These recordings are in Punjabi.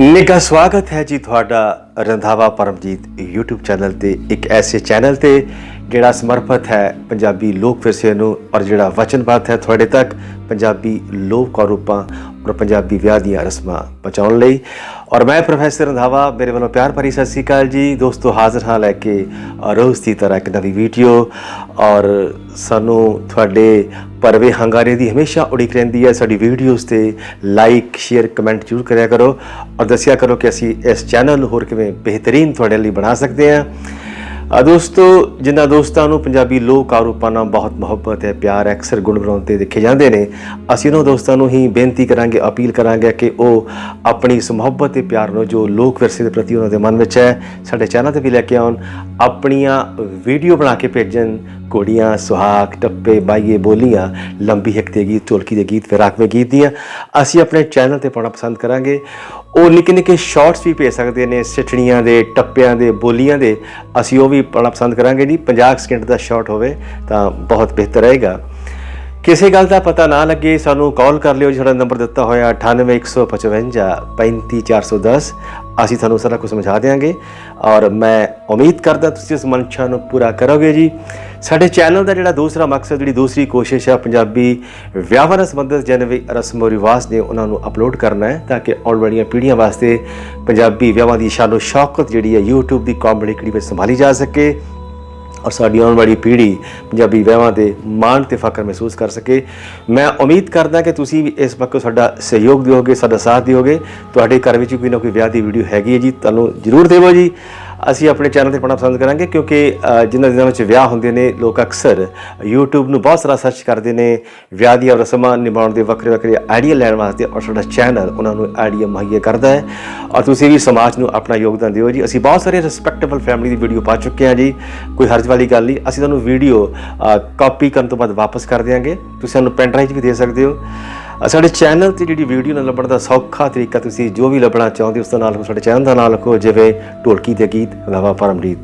ਨਿੱਘਾ ਸਵਾਗਤ ਹੈ ਜੀ ਤੁਹਾਡਾ ਰੰਧਾਵਾ ਪਰਮਜੀਤ YouTube ਚੈਨਲ ਤੇ। ਇੱਕ ਐਸੇ ਚੈਨਲ ਤੇ ਜਿਹੜਾ ਸਮਰਪਿਤ ਹੈ ਪੰਜਾਬੀ ਲੋਕ ਵਿਰਸੇ ਨੂੰ ਔਰ ਜਿਹੜਾ ਵਚਨਬੱਧ ਹੈ ਤੁਹਾਡੇ ਤੱਕ। ਪੰਜਾਬੀ ਲੋਕ ਰੂਪਾਂ ਔਰ ਪੰਜਾਬੀ ਵਿਆਹ ਦੀਆਂ ਰਸਮਾਂ ਪਹੁੰਚਾਉਣ ਲਈ। ਔਰ ਮੈਂ ਪ੍ਰੋਫੈਸਰ ਰੰਧਾਵਾ, ਮੇਰੇ ਵੱਲੋਂ ਪਿਆਰ ਭਰੀ ਸਤਿ ਸ੍ਰੀ ਅਕਾਲ ਜੀ। ਦੋਸਤੋ, ਹਾਜ਼ਰ ਹਾਂ ਲੈ ਕੇ ਰੋਜ਼ ਦੀ ਤਰ੍ਹਾਂ ਇੱਕ ਨਵੀਂ ਵੀਡੀਓ। ਔਰ ਸਾਨੂੰ ਤੁਹਾਡੇ ਪਰਵੇ ਹੰਗਾਰੇ ਦੀ ਹਮੇਸ਼ਾ ਉਡੀਕ ਰਹਿੰਦੀ ਹੈ ਸਾਡੀ ਵੀਡੀਓਜ਼ ਤੇ। ਲਾਈਕ ਸ਼ੇਅਰ ਕਮੈਂਟ ਜ਼ਰੂਰ ਕਰਿਆ ਕਰੋ। ਔਰ ਦੱਸਿਆ ਕਰੋ ਕਿ ਅਸੀਂ ਇਸ ਚੈਨਲ ਨੂੰ ਹੋਰ ਕਿਵੇਂ ਬਿਹਤਰੀਨ ਤੁਹਾਡੇ ਲਈ ਬਣਾ ਸਕਦੇ ਹਾਂ। ਆ ਦੋਸਤੋ, ਜਿਨ੍ਹਾਂ ਦੋਸਤਾਂ ਨੂੰ ਪੰਜਾਬੀ ਲੋਕ ਆਰੂਪਾਂ ਨਾਲ ਬਹੁਤ ਮੁਹੱਬਤ ਹੈ, ਪਿਆਰ ਹੈ, ਅਕਸਰ ਗੁਣਗੁਣਾਉਂਦੇ ਦੇਖੇ ਜਾਂਦੇ ਨੇ, ਅਸੀਂ ਉਹਨਾਂ ਦੋਸਤਾਂ ਨੂੰ ਹੀ ਬੇਨਤੀ ਕਰਾਂਗੇ, ਅਪੀਲ ਕਰਾਂਗੇ ਕਿ ਉਹ ਆਪਣੀ ਇਸ ਮੁਹੱਬਤ ਤੇ ਪਿਆਰ ਨੂੰ, ਜੋ ਲੋਕ ਵਿਰਸੇ ਦੇ ਪ੍ਰਤੀ ਉਹਨਾਂ ਦੇ ਮਨ ਵਿੱਚ ਹੈ, ਸਾਡੇ ਚੈਨਲ ਤੇ ਵੀ ਲੈ ਕੇ ਆਉਣ, ਆਪਣੀਆਂ ਵੀਡੀਓ ਬਣਾ ਕੇ ਭੇਜਣ ਕੋੜੀਆਂ ਸੁਹਾਗ, ਟੱਪੇ, ਬਾਈਏ, ਬੋਲੀਆਂ, ਲੰਬੀ ਹਿੱਕ ਦੇ ਗੀਤ ਢੋਲਕੀ ਦੇ ਗੀਤ ਫਿਰਾਕਵੇਂ ਗੀਤ ਦੀਆਂ ਅਸੀਂ ਆਪਣੇ ਚੈਨਲ ਤੇ ਪਾਉਣਾ ਪਸੰਦ ਕਰਾਂਗੇ। ਉਹ ਨਿੱਕੇ ਨਿੱਕੇ ਸ਼ਾਰਟਸ ਵੀ ਭੇਜ ਸਕਦੇ ਨੇ, ਸਿੱਠਣੀਆਂ ਦੇ, ਟੱਪਿਆਂ ਦੇ, ਬੋਲੀਆਂ ਦੇ, ਅਸੀਂ ਉਹ ਵੀ ਪਾਉਣਾ ਪਸੰਦ ਕਰਾਂਗੇ। ਜੀ 50 ਸਕਿੰਟ ਦਾ ਸ਼ਾਰਟ ਹੋਵੇ ਤਾਂ ਬਹੁਤ ਬਿਹਤਰ ਰਹੇਗਾ। ਕਿਸੇ ਗੱਲ ਦਾ ਪਤਾ ਨਾ ਲੱਗੇ ਸਾਨੂੰ ਕਾਲ ਕਰ ਲਿਓ ਜਿਹੜਾ ਨੰਬਰ ਦਿੱਤਾ ਹੋਇਆ 98155 35410 ਅਸੀਂ ਤੁਹਾਨੂੰ ਸਾਰਾ ਕੁਝ ਸਮਝਾ ਦੇਵਾਂਗੇ ਔਰ ਮੈਂ ਉਮੀਦ ਕਰਦਾ ਤੁਸੀਂ ਇਸ ਮਨਸ਼ਾ ਨੂੰ ਪੂਰਾ ਕਰੋਗੇ ਜੀ। ਸਾਡੇ ਚੈਨਲ ਦਾ ਜਿਹੜਾ ਦੂਸਰਾ ਮਕਸਦ, ਜਿਹੜੀ ਦੂਸਰੀ ਕੋਸ਼ਿਸ਼ ਹੈ ਪੰਜਾਬੀ ਵਿਆਹਾਂ ਨਾਲ ਸੰਬੰਧਿਤ ਜਿੰਨੇ ਰਸਮੋ ਰਿਵਾਜ ਨੇ ਉਹਨਾਂ ਨੂੰ ਅਪਲੋਡ ਕਰਨਾ ਹੈ ਤਾਂ ਕਿ ਆਉਣ ਵਾਲੀਆਂ ਪੀੜ੍ਹੀਆਂ ਵਾਸਤੇ ਪੰਜਾਬੀ ਵਿਆਹਾਂ ਦੀ ਸ਼ਾਨੋ ਸ਼ੌਕਤ ਜਿਹੜੀ ਹੈ YouTube ਦੀ ਕਾਮੇਡੀ ਕੜੀ ਵਿੱਚ ਸੰਭਾਲੀ ਜਾ ਸਕੇ। ਔਰ ਸਾਡੀ ਆਉਣ ਵਾਲੀ ਪੀੜ੍ਹੀ ਪੰਜਾਬੀ ਵਿਆਹਾਂ 'ਤੇ ਮਾਣ ਤੇ ਫਖਰ ਮਹਿਸੂਸ ਕਰ ਸਕੇ। ਮੈਂ ਉਮੀਦ ਕਰਦਾ ਕਿ ਤੁਸੀਂ ਵੀ ਇਸ ਵਕਤ ਸਾਡਾ ਸਹਿਯੋਗ ਦਿਓਗੇ, ਸਾਡਾ ਸਾਥ ਦਿਓਗੇ। ਤੁਹਾਡੇ ਘਰ ਵਿੱਚ ਕੋਈ ਨਾ ਕੋਈ ਵਿਆਹ ਦੀ ਵੀਡੀਓ ਹੈਗੀ ਹੈ ਜੀ, ਤੁਹਾਨੂੰ ਜਰੂਰ ਦੇਵੋ ਜੀ। ਅਸੀਂ ਆਪਣੇ ਚੈਨਲ ਤੇ ਪਾਉਣਾ ਪਸੰਦ ਕਰਾਂਗੇ ਕਿਉਂਕਿ ਅ, ਜਿਨ੍ਹਾਂ ਦਿਨਾਂ ਵਿੱਚ ਵਿਆਹ ਹੁੰਦੇ ਨੇ ਲੋਕ ਅਕਸਰ YouTube ਨੂੰ ਬਹੁਤ ਸਾਰਾ ਸਰਚ ਕਰਦੇ ਨੇ ਵਿਆਹ ਦੀਆਂ ਰਸਮਾਂ ਨਿਭਾਉਣ ਦੇ ਵੱਖਰੇ ਵੱਖਰੇ ਆਈਡੀਆ ਲੈਣ ਵਾਸਤੇ ਔਰ ਸਾਡਾ ਚੈਨਲ ਉਹਨਾਂ ਨੂੰ ਆਈਡੀਆ ਮੁਹੱਈਆ ਕਰਦਾ ਹੈ। ਔਰ ਤੁਸੀਂ ਵੀ ਸਮਾਜ ਨੂੰ ਆਪਣਾ ਯੋਗਦਾਨ ਦਿਓ ਜੀ। ਅਸੀਂ ਬਹੁਤ ਸਾਰੇ ਰਿਸਪੈਕਟੇਬਲ ਫੈਮਿਲੀ ਦੀ ਵੀਡੀਓ ਪਾ ਚੁੱਕੇ ਹਾਂ ਜੀ। ਕੋਈ ਹਰਜ ਵਾਲੀ ਗੱਲ ਨਹੀਂ। ਅਸੀਂ ਤੁਹਾਨੂੰ ਵੀਡੀਓ ਕਾਪੀ ਕਰਨ ਤੋਂ ਬਾਅਦ ਵਾਪਸ ਕਰ ਦਿਆਂਗੇ। ਤੁਸੀਂ ਸਾਨੂੰ ਪੈਨ ਡਰਾਈਵ ਵੀ ਦੇ ਸਕਦੇ ਹੋ। ਸਾਡੇ ਚੈਨਲ ਤੇ ਜਿਹੜੀ ਵੀਡੀਓ ਨਾਲ ਲੱਭਣ ਦਾ ਸੌਖਾ ਤਰੀਕਾ ਤੁਸੀਂ ਜੋ ਵੀ ਲੱਭਣਾ ਚਾਹੁੰਦੇ ਉਸ ਦਾ ਨਾਲ ਸਾਡੇ ਚੈਨਲ ਦਾ ਨਾਮ ਲਿਖੋ ਜਿਵੇਂ ਢੋਲਕੀ ਦੇ ਗੀਤ, ਰੰਧਾਵਾ ਪਰਮਜੀਤ।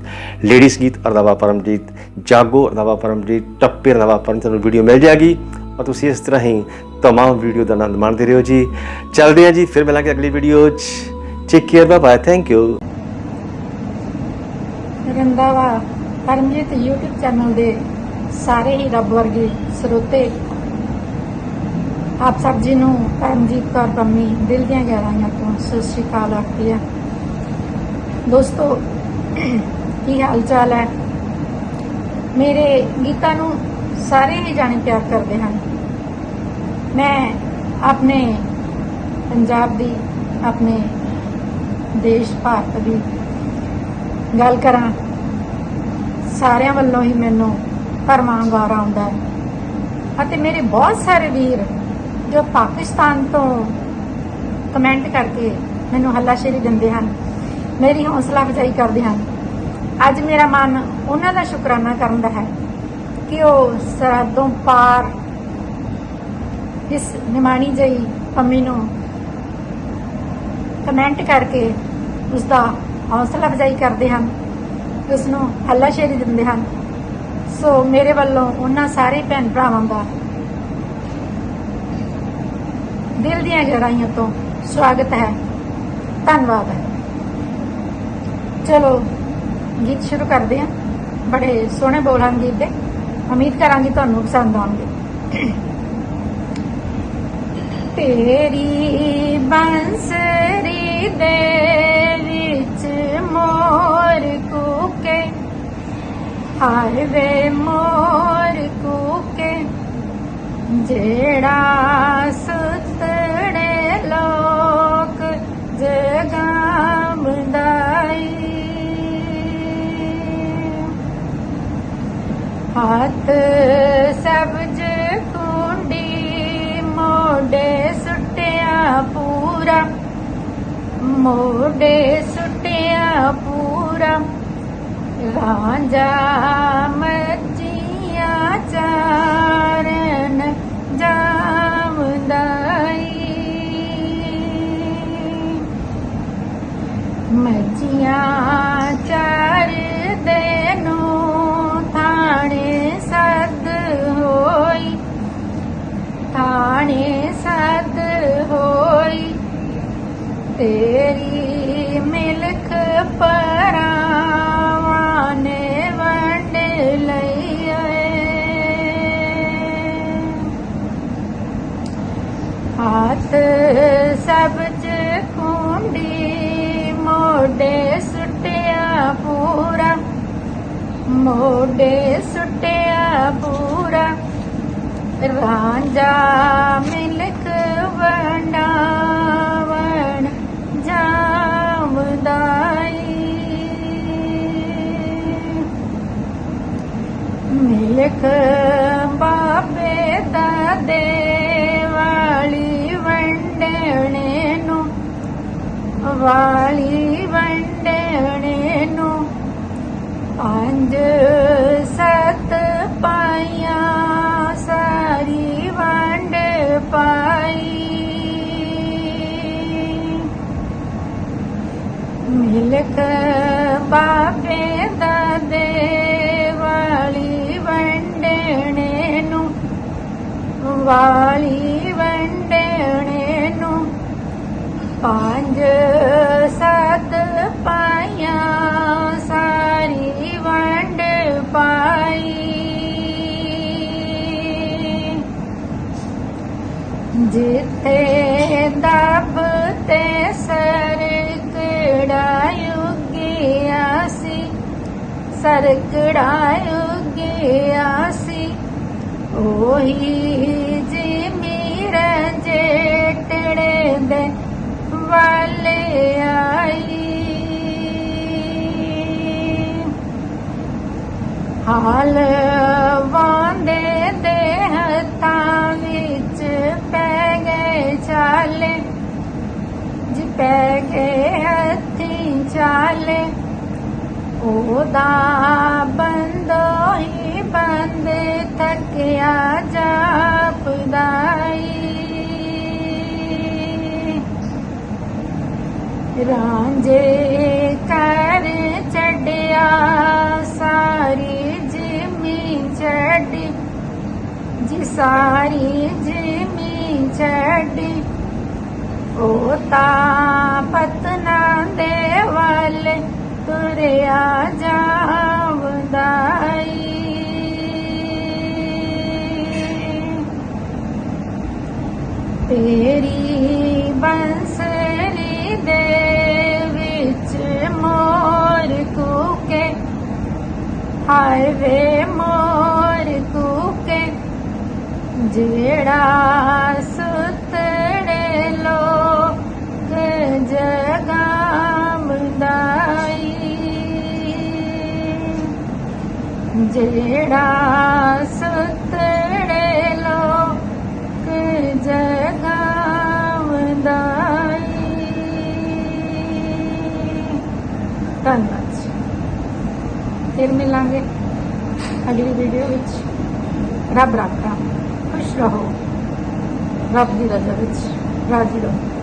ਲੇਡੀਜ਼ ਗੀਤ, ਰੰਧਾਵਾ ਪਰਮਜੀਤ। ਜਾਗੋ, ਰੰਧਾਵਾ ਪਰਮਜੀਤ। ਟੱਪੇ, ਰੰਧਾਵਾ ਪਰਮਜੀਤ, ਤੁਹਾਨੂੰ ਵੀਡੀਓ ਮਿਲ ਜਾਏਗੀ। ਔਰ ਤੁਸੀਂ ਇਸ ਤਰ੍ਹਾਂ ਹੀ ਤਮਾਮ ਵੀਡੀਓ ਦਾ ਆਨੰਦ ਮਾਣਦੇ ਰਹੋ ਜੀ। ਚੱਲਦੇ ਆ ਜੀ, ਫਿਰ ਮਿਲਾਂਗੇ ਅਗਲੀ ਵੀਡੀਓ 'ਚ। Take care bye bye thank you Randhawa Paramjit YouTube channel ਦੇ ਸਾਰੇ ਹੀ ਰੱਬ ਵਰਗੇ ਸਰੋਤੇ ਆਪ ਸਭ ਜੀ ਨੂੰ ਪਰਮਜੀਤ ਕੌਰ ਪੰਮੀ, ਦਿਲ ਦੀਆਂ ਗਹਿਰਾਈਆਂ ਤੋਂ ਸਤਿ ਸ਼੍ਰੀ ਅਕਾਲ ਆਖਦੀ ਹੈ। ਦੋਸਤੋ, ਕੀ ਹਾਲ ਚਾਲ ਹੈ? ਮੇਰੇ ਗੀਤਾਂ ਨੂੰ ਸਾਰੇ ਹੀ ਜਾਣੇ ਪਿਆਰ ਕਰਦੇ ਹਨ। ਮੈਂ ਆਪਣੇ ਪੰਜਾਬ ਦੀ, ਆਪਣੇ ਦੇਸ਼ ਭਾਰਤ ਦੀ ਗੱਲ ਕਰਾਂ, ਸਾਰਿਆਂ ਵੱਲੋਂ ਹੀ ਮੈਨੂੰ ਭਰਵਾਂ ਗੌਰ ਆਉਂਦਾ ਹੈ। ਅਤੇ ਮੇਰੇ ਬਹੁਤ ਸਾਰੇ ਵੀਰ ਜੋ ਪਾਕਿਸਤਾਨ ਤੋਂ ਕਮੈਂਟ ਕਰਕੇ ਮੈਨੂੰ ਹੱਲਾਸ਼ੇਰੀ ਦਿੰਦੇ ਹਨ, ਮੇਰੀ ਹੌਸਲਾ ਅਫਜ਼ਾਈ ਕਰਦੇ ਹਨ। ਅੱਜ ਮੇਰਾ ਮਨ ਉਹਨਾਂ ਦਾ ਸ਼ੁਕਰਾਨਾ ਕਰਨ ਦਾ ਹੈ ਕਿ ਉਹ ਸਰਹੱਦੋਂ ਪਾਰ ਇਸ ਨਿਮਾਣੀ ਜਈ ਪੰਮੀ ਨੂੰ ਕਮੈਂਟ ਕਰਕੇ ਉਸ ਦਾ ਹੌਸਲਾ ਅਫਜ਼ਾਈ ਕਰਦੇ ਹਨ ਉਸ ਨੂੰ ਹੱਲਾਸ਼ੇਰੀ ਦਿੰਦੇ ਹਨ। ਸੋ ਮੇਰੇ ਵੱਲੋਂ ਉਹਨਾਂ ਸਾਰੇ ਭੈਣ ਭਰਾਵਾਂ ਦਾ ਦਿਲ ਦੀਆਂ ਗਹਿਰਾਈਆਂ ਤੋਂ ਸਵਾਗਤ ਹੈ। ਧੰਨਵਾਦ ਹੈ। ਚਲੋ, ਗੀਤ ਸ਼ੁਰੂ ਕਰਦੇ ਹਾਂ। ਬੜੇ ਸੋਹਣੇ ਬੋਲ ਹਨ ਗੀਤ ਦੇ। ਉਮੀਦ ਕਰਾਂਗੀ ਤੁਹਾਨੂੰ ਪਸੰਦ ਆਉਣਗੇ। ਤੇਰੀ ਬੰਸਰੀ ਦੇ ਵਿੱਚ ਮੋਰ ਕੂਕੇ ਹਾਏ ਵੇ ਮੋਰ ਕੂਕੇ, ਜਿਹੜਾ ਹੱਥ ਸਬਜ ਕੁੰਡੀ ਮੋਢੇ ਸੁੱਟਿਆ ਪੂਰਾ ਮੋਢੇ ਸੁੱਟਿਆ ਪੂਰਾ। ਰਾਂਝਾ ਮੱਜੀਆਂ ਚਾਰਨ ਜਾਵੰਦਾਈ ਮੱਜੀਆਂ ਤੇਰੀ ਮਿਲਖ ਪਰਾਵਾਂ ਨੇ ਵੰਡ ਲਈ ਹੱਥ ਸਬਜ ਕੁੰਡੀ ਮੋਢੇ ਸੁੱਟਿਆ ਪੂਰਾ, ਮੋਢੇ ਸੁੱਟਿਆ ਪੂਰਾ। ਰਾਂਝਾ ਮਿਲਖ ਵੰਡਾ ਮਿਲਖ ਬਾਬੇ ਦਾ ਵਾਲੀ ਵੰਡਣੇ ਨੂੰ, ਵਾਲੀ ਵੰਡਣੇ ਨੂੰ ਪੰਜ ਸਤ ਪਾਈਆਂ, ਸਾਰੀ ਵੰਡ ਪਾਈ। ਮਿਲਖ ਵਾਲੀ ਵੰਡਣੇ ਨੂੰ ਪੰਜ ਸੱਤ ਪਾਈਆਂ, ਸਾਰੀ ਵੰਡ ਪਾਈ। ਜਿੱਥੇ ਦਬ ਤੇ ਸਰਕੜਾ ਯੁਗਿਆ ਸੀ ਸਰਕੜਾ ਆਈ। ਹਾਲ ਵਾਂਦੇ ਦੇ ਹੱਥਾਂ ਵਿੱਚ ਪੈ ਗਏ ਚਾਲੇ। ਜੀ ਪੈ ਗਏ ਹੱਥੀ ਚਾਲੇ, ਉਹਦਾ ਬੰਦੋ ਹੀ ਬੰਦ ਥੱਕਿਆ ਜਾਪਦਾ। रांझे कर चड्या सारी जिमी चढ़ी। जी सारी जिमी जिमिडी ओ ता पत् जावदाई। तेरी ਹਾਏ ਵੇ ਮੋਰ ਕੂਕੇ ਜਿਹੜਾ ਸੁਤੜੇ ਲੋਕ ਜਗਾਮਦਾਈ ਜਿਹੜਾ ਸੁਤੜੇ ਲੋਕ ਜਗਾਵਦਾਈ ਧੰਨਵਾਦ। ਫਿਰ ਮਿਲਾਂਗੇ ਅਗਲੀ ਵੀਡੀਓ ਵਿੱਚ। ਰੱਬ ਰਾਖਾ, ਖੁਸ਼ ਰਹੋ। ਰੱਬ ਦੀ ਰਜ਼ਾ ਵਿੱਚ ਰਾਜੀ ਰਹੋ।